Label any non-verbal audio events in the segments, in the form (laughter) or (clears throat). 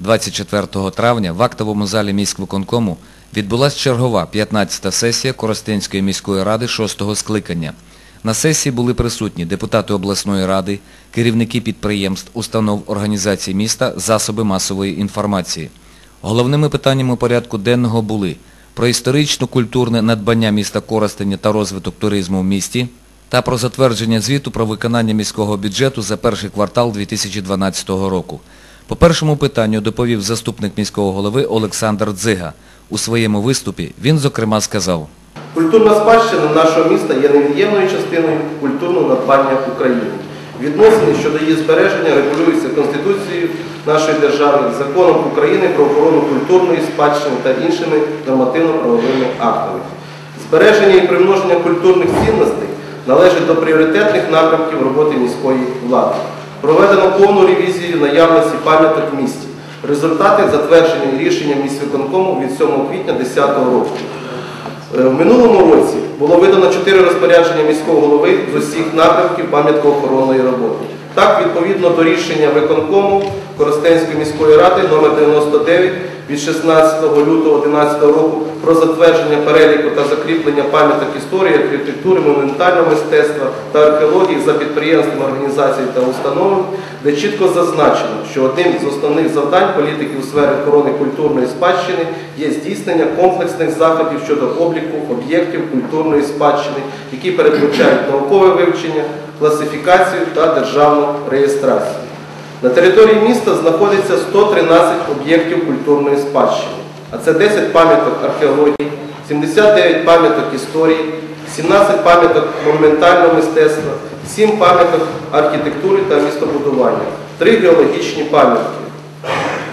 24 травня в актовому залі міськвиконкому відбулася чергова 15-та сесія Коростенської міської ради 6-го скликання. На сесії були присутні депутати обласної ради, керівники підприємств, установ організацій міста, засоби масової інформації. Головними питаннями порядку денного були про історично-культурне надбання міста Коростеня та розвиток туризму в місті та про затвердження звіту про виконання міського бюджету за перший квартал 2012 року. По першому питанню доповів заступник міського голови Олександр Дзига. У своєму виступі він, зокрема, сказав – Культурна спадщина нашого міста є невід'ємною частиною культурного надбання України. Відносини щодо її збереження регулюються Конституцією нашої держави, законом України про охорону культурної спадщини та іншими нормативно-правовими актами. Збереження і примноження культурних цінностей належить до пріоритетних напрямків роботи міської влади. Проведено повну ревізію наявності пам'яток в місті. Результати затверджені рішенням міськвиконкому від 7 квітня 2010 року. Е, В минулому році було видано чотири розпорядження міського голови з усіх напрямків пам'яткоохоронної роботи. Так, відповідно до рішення виконкому Коростенської міської ради номер 99 від 16 лютого 2011 року про затвердження переліку та закріплення пам'яток історії, архітектури, монументального мистецтва та археології за підприємствами, організацій та установами, де чітко зазначено, що одним з основних завдань політики у сфері охорони культурної спадщини є здійснення комплексних заходів щодо обліку об'єктів культурної спадщини, які передбачають наукове вивчення, класифікацію та державну реєстрацію. На території міста знаходиться 113 об'єктів культурної спадщини, а це 10 пам'яток археології, 79 пам'яток історії, 17 пам'яток монументального мистецтва, 7 пам'яток архітектури та містобудування, 3 геологічні пам'ятки,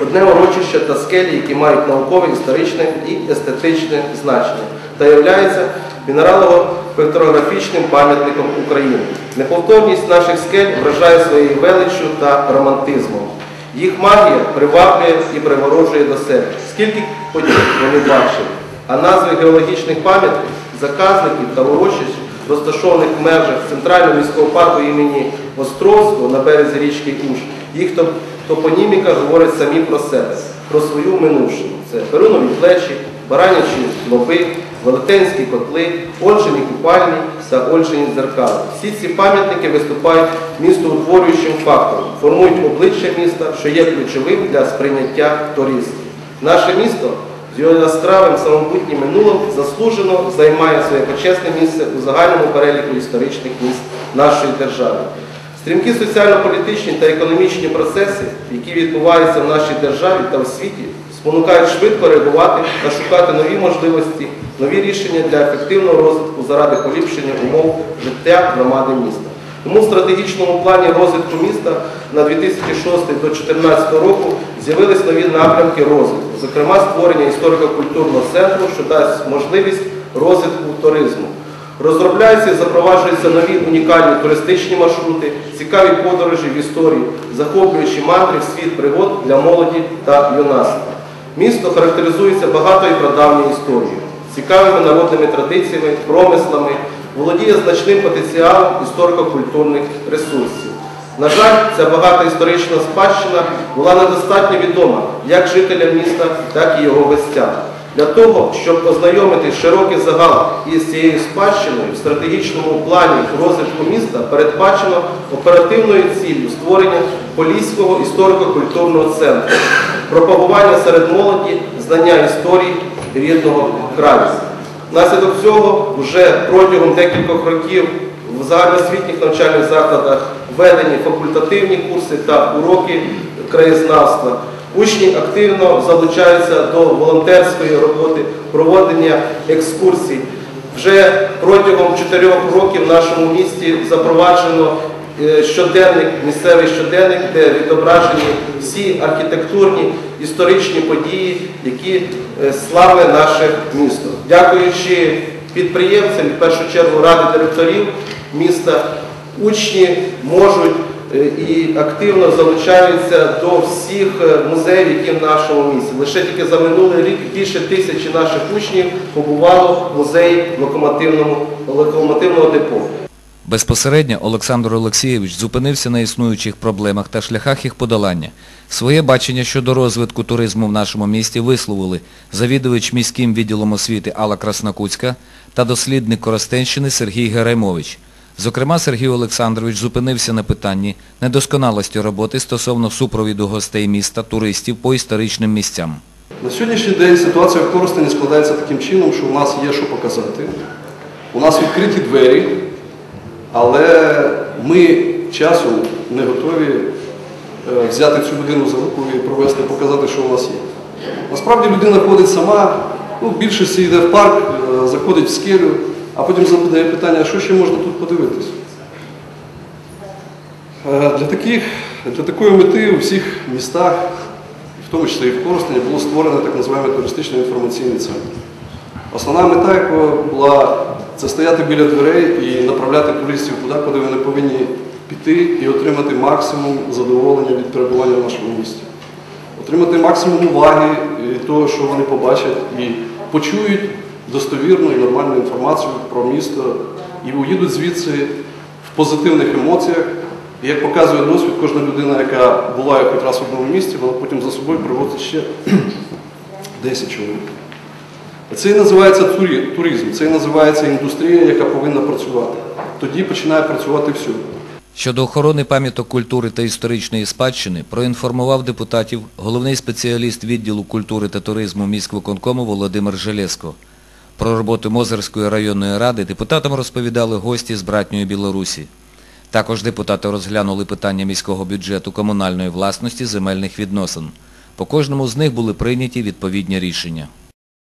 одне урочище та скелі, які мають наукове, історичне і естетичне значення та являються мінералово-пектрографічним пам'ятником України. Неповторність наших скель вражає своєю величчю та романтизмом. Їх магія приваблює і приворожує до себе. Скільки подій вони бачили, а назви геологічних пам'ятків, заказників та урочищ, розташованих в межах центрального міського парку імені Островського на березі річки Уж, їх топоніміка говорить самі про себе, про свою минувшину. Це перунові плечі, баранячі лоби, велетенські котли, Ольжені купальні та Ольжені дзеркали. Всі ці пам'ятники виступають містоутворюючим фактором, формують обличчя міста, що є ключовим для сприйняття туристів. Наше місто з його яскравим самобутнім минулим заслужено займає своє почесне місце у загальному переліку історичних міст нашої держави. Стрімкі соціально-політичні та економічні процеси, які відбуваються в нашій державі та в світі, спонукають швидко реагувати та шукати нові можливості, нові рішення для ефективного розвитку заради поліпшення умов життя громади міста. Тому в стратегічному плані розвитку міста на 2006 до 2014 року з'явились нові напрямки розвитку, зокрема створення історико-культурного центру, що дасть можливість розвитку туризму. Розробляються і запроваджуються нові унікальні туристичні маршрути, цікаві подорожі в історію, захоплюючі мандри в світ пригод для молоді та юнацтва. Місто характеризується багатою прадавньою історією, цікавими народними традиціями, промислами, володіє значним потенціалом історико-культурних ресурсів. На жаль, ця багата історична спадщина була недостатньо відома як жителям міста, так і його гостям. Для того, щоб ознайомити широкий загал із цією спадщиною, в стратегічному плані розвитку міста передбачено оперативною ціллю створення Поліського історико-культурного центру, пропагування серед молоді знання історії рідного краю. Внаслідок цього вже протягом декількох років в загальноосвітніх навчальних закладах введені факультативні курси та уроки краєзнавства. Учні активно залучаються до волонтерської роботи, проводення екскурсій. Вже протягом чотирьох років в нашому місті запроваджено щоденник, місцевий щоденник, де відображені всі архітектурні історичні події, які е, славне наше місто. Дякуючи підприємцям, в першу чергу ради директорів міста, учні можуть е, і активно залучаються до всіх е, музеїв, які в нашому місті. Лише тільки за минулий рік більше тисячі наших учнів побувало в музеї локомотивному- локомотивного депо. Безпосередньо Олександр Олексійович зупинився на існуючих проблемах та шляхах їх подолання. Своє бачення щодо розвитку туризму в нашому місті висловили завідувач міським відділом освіти Алла Краснокутська та дослідник Коростенщини Сергій Гераймович. Зокрема, Сергій Олександрович зупинився на питанні недосконалості роботи стосовно супровіду гостей міста, туристів по історичним місцям. На сьогоднішній день ситуація в Коростені складається таким чином, що у нас є що показати. У нас відкриті двері, але ми часом не готові е, взяти цю людину за руку і провести, показати, що у нас є. Насправді людина ходить сама, ну, в більшості йде в парк, е, заходить в скелю, а потім задає питання, що ще можна тут подивитись. Е, Для, таких, для такої мети у всіх містах, в тому числі і в Коростені, було створено так називаємо туристичний інформаційний центр. Основна мета якого була це стояти біля дверей і направляти туристів туди, куди вони повинні піти і отримати максимум задоволення від перебування в нашому місті. Отримати максимум уваги від того, що вони побачать і почують достовірну і нормальну інформацію про місто і уїдуть звідси в позитивних емоціях. І як показує досвід, кожна людина, яка була хоч раз в одному місті, вона потім за собою приводить ще (clears throat) 10 чоловік. Це і називається туризм, це і називається індустрія, яка повинна працювати. Тоді починає працювати все. Щодо охорони пам'яток культури та історичної спадщини проінформував депутатів головний спеціаліст відділу культури та туризму міськвиконкому Володимир Железко. Про роботу Мозерської районної ради депутатам розповідали гості з братньої Білорусі. Також депутати розглянули питання міського бюджету комунальної власності земельних відносин. По кожному з них були прийняті відповідні рішення.